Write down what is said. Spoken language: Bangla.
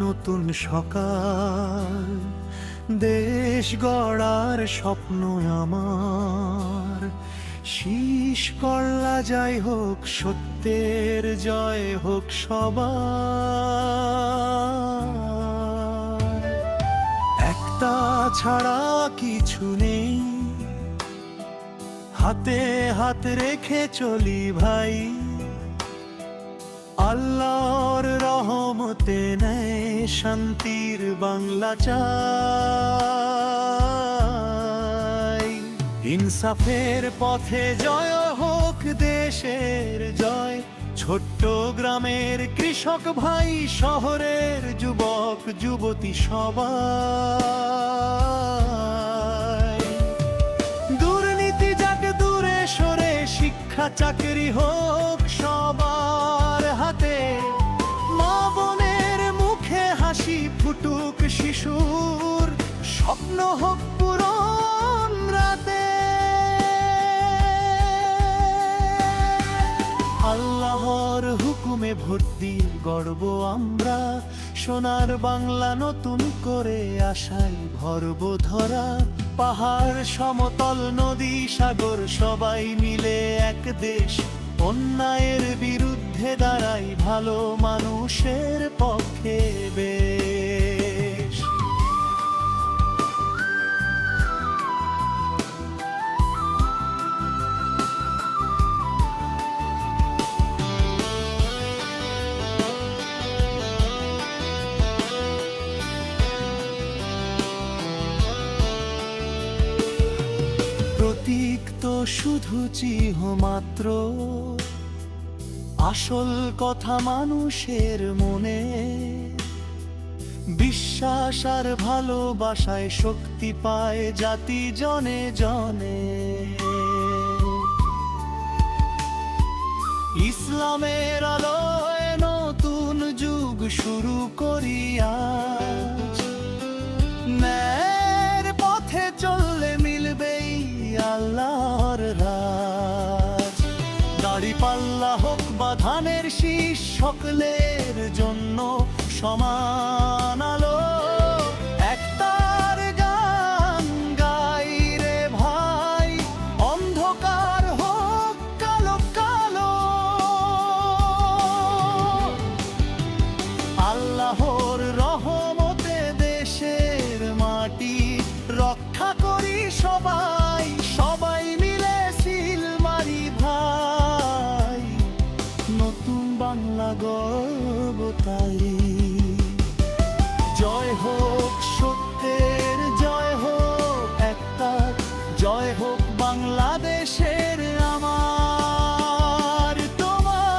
নতুন সকাল। দেশ গড়ার স্বপ্ন আমার। শীষ কল্লা যাই হোক, সত্যের জয় হোক সবার। একটা ছাড়া কিছু নেই। হাতে হাত রেখে চলি ভাই। আল্লাহর রহমতে নেয় শান্তির বাংলা চাই। ইনসাফের পথে জয় হোক দেশের জয়। ছোট্ট গ্রামের কৃষক ভাই, শহরের যুবক, যুবতী সবাই। দুর্নীতি যাক দূরে সরে, শিক্ষা চাকরি হোক সবার শিশুর স্বপ্ন হোক পূরণ রাতে। আল্লাহর হুকুমে ভর্তি গর্ব আমরা, সোনার বাংলা নতুন করে আশাই ভরব ধরা। পাহাড়, সমতল, নদী, সাগর, সবাই মিলে এক দেশ। অন্যায়ের বিরুদ্ধে দাঁড়াই ভালো মানুষের পক্ষে বেশ। শুধু চিহ্ন মাত্র। আসল কথা মানুষের মনে। বিশ্বাস আর ভালোবাসায় শক্তি পায় জাতি জনে জনে। ইসলামের আলোয় নতুন যুগ শুরু করিয়া ধানের শীষ সকলের জন্য সমান আলো। ভাই, অন্ধকার হোক কালো কালো। আল্লাহর রহমতে দেশের মাটি রক্ষা করি সবাই। বাংলা গর্ব তাই। জয় হোক সত্যের জয় হোক একটা জয় হোক বাংলাদেশের আমার তোমার।